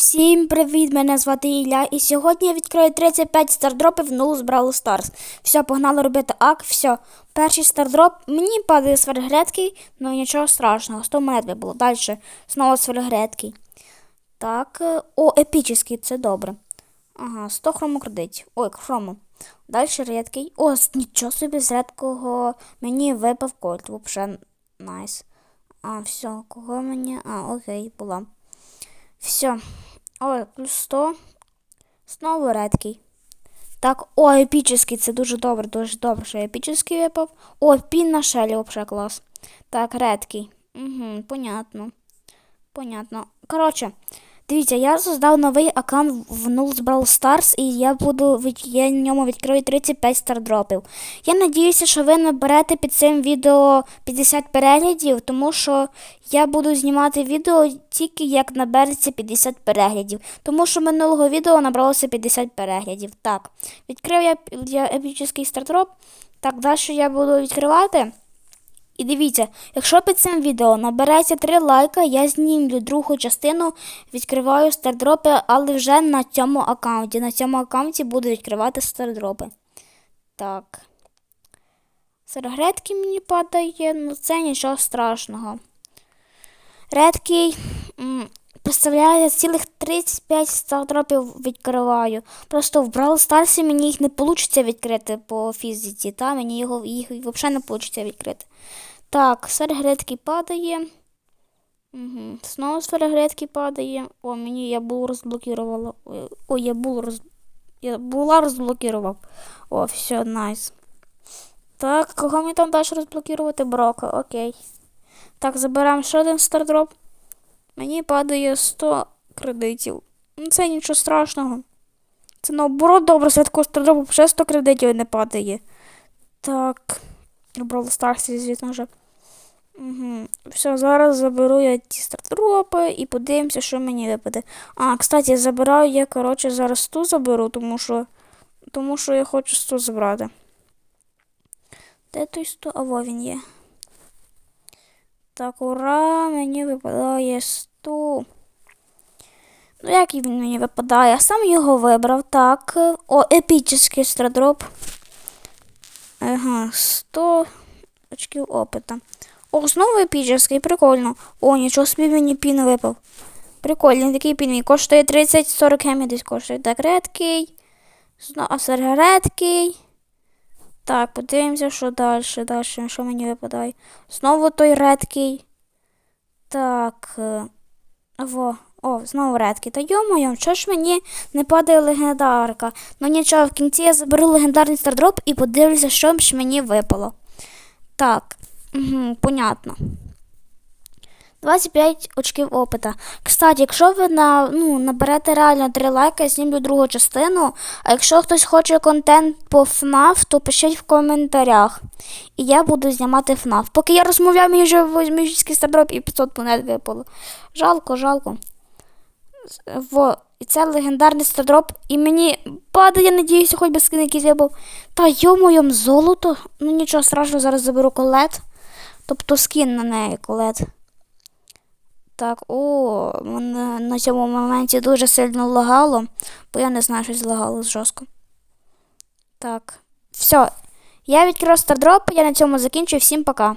Всім привіт! Мене звати Ілля, і сьогодні я відкрию 35 стардропів ну з Brawl Stars. Все, погнали робити ак, все. Перший стардроп, мені падає свергредкий, ну нічого страшного, 100 монет би було. Далі знову свергредкий. Так, е, о, епічний, це добре. Ага, 100 хромокредитів. Ой, хрому. Далі рідкий. О, нічого собі з рідкого мені випав кольт. Вообще найс. А, все, кого мені. А, окей, була. Все. Ой, плюс 100. Знову редкий. Так, о, епічний, це дуже добре, дуже добре, що епічний випав. О, пін на шелі, взагалі клас. Так, редкий. Угу, понятно. Понятно. Коротше, дивіться, я создав новий аккаунт в Nulls Brawl Stars, і я буду я на ньому відкрию 35 стардропів. Я надіюся, що ви наберете під цим відео 50 переглядів, тому що я буду знімати відео тільки як набереться 50 переглядів. Тому що минулого відео набралося 50 переглядів. Так, відкрив я, я епічний стардроп. Так, далі я буду відкривати. І дивіться, якщо під цим відео набереться 3 лайка, я знімлю другу частину, відкриваю стардропи, але вже на цьому аккаунті. На цьому аккаунті буду відкривати стардропи. Так. Серегредки мені падає, ну це нічого страшного. Редкий м, представляє цілих 35 стардропів відкриваю. Просто в Brawl Stars мені їх не вийде відкрити по фізиці, та мені його, їх взагалі не вийде відкрити. Так, серегредки падає. Угу. Знову серегредки падає. О, мені я було розблокувала. Ой, Ой, я було роз... Я була розблокував. О, все, найс. Так, кого мені там далі розблокувати? Брока, окей. Так, забираємо ще один стардроп. Мені падає 100 кредитів. Ну, це нічого страшного. Це наоборот добре, такого стардропу ще 100 кредитів не падає. Так. В Brawl звісно вже. Угу. Все, зараз заберу я ті стартропи і подивимося, що мені випаде. А, кстати, забираю я, коротше, зараз 100 заберу, тому що. Тому що я хочу 100 забрати. Де той 100? А во він є. Так, ура, мені випадає 100. Ну, як він мені випадає? Я сам його вибрав. Так. О, епічний страдроп. Ага, 100 очків опита. О, знову епічний, прикольно. О, нічого собі мені пін випав. Прикольний такий пін. Він коштує 30-40 гемів десь коштує. Так, редкий. Знову а редкий. Так, подивимося, що далі. Далі, що мені випадає. Знову той редкий. Так. Во. О, знову редки. Та йомою, що ж мені не падає легендарка? Ну нічого, в кінці я заберу легендарний стардроп і подивлюся, що ж мені випало. Так, угу, понятно. 25 очків опита. Кстати, якщо ви на, ну, наберете реально 3 лайки, я знімлю другу частину. А якщо хтось хоче контент по FNAF, то пишіть в коментарях. І я буду знімати FNAF. Поки я розмовляю, мені вже восьмічний стардроп і 500 монет випало. Жалко, жалко. Во, і це легендарний стардроп. І мені падає, надіюся, хоч би скин якийсь випав. Та йо-моєм, золото. Ну нічого страшного, зараз заберу колет. Тобто скін на неї колет. Так, о, мене на цьому моменті дуже сильно лагало, бо я не знаю, щось лагало жорстко. Так, все. Я відкрив стардроп, я на цьому закінчую. Всім пока.